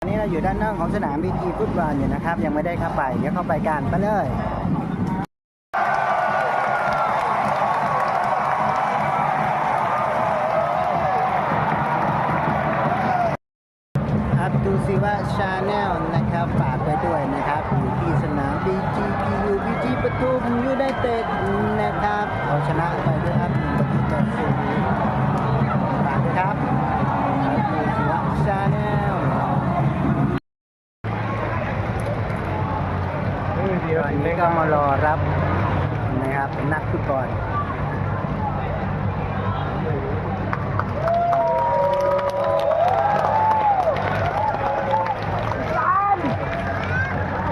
อันนี้เราอยู่ด้านนอกของสนามบีจีฟุตบอลอยู่นะครับ ยังไม่ได้เข้าไป เดี๋ยวเข้าไปกันไปเลยอับดูซิว่าชาแนลนะครับฝากไปด้วยนะครับ อยู่ที่สนาม BGPU BG ปทุมยูไนเต็ดนะครับเอาชนะไปด้วยครับหนึ่งประตูต่อศูนย์ ตอนนี้ก็มารอรับนะครับนักฟุตบอล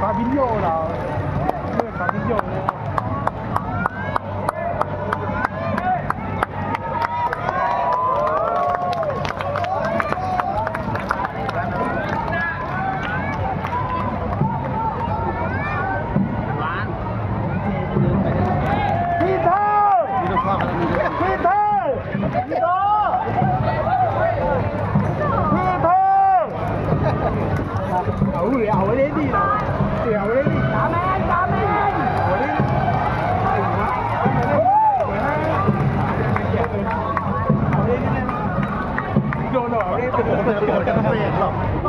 ฟาบินโยเหรอเลือกฟาบินโยเลย พี่เธอพี่เธอพี่เธอพี่เธอเอาเลยเอาไว้ได้ดีนะเสียเอาไว้ได้ดีตาแมนตาแมนเอาไว้ได้ดีเอาไว้ได้ดี โดนหรอไม่ได้โดนโดนจะไม่เห็นหรอก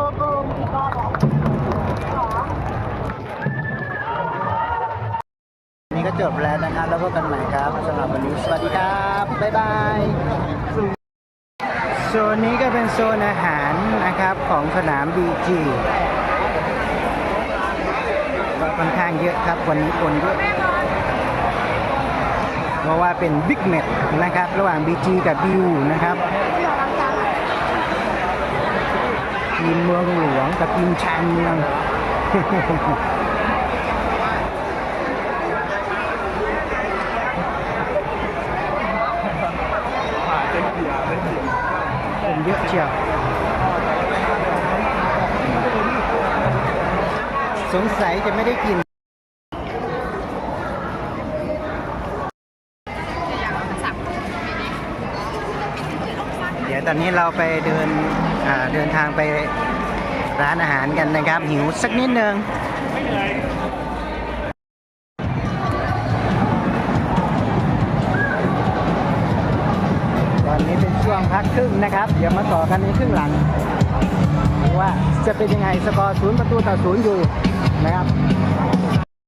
นี่ก็จบแล้วนะครับ แล้วพบกันใหม่ครับสำหรับวันนี้สวัสดีครับ บ๊ายบายโซนนี้ก็เป็นโซนอาหารนะครับของสนาม BG ก็ค่อนข้างเยอะครับวันนี้คนเยอะเพราะว่าเป็นบิ๊กแมตช์นะครับ ระหว่าง BG กับ BU นะครับทีมเมืองหลวงกับทีมชานเมือง เชียวสงสัยจะไม่ได้กินเดี๋ยวตอนนี้เราไปเดินเดินทางไปร้านอาหารกันนะครับ หิวสักนิดนึง พักครึ่งนะครับ เดี๋ยวมาต่อกันในครึ่งหลัง ว่าจะเป็นยังไงสกอร์ศูนย์ประตูต่อศูนย์อยู่นะครับ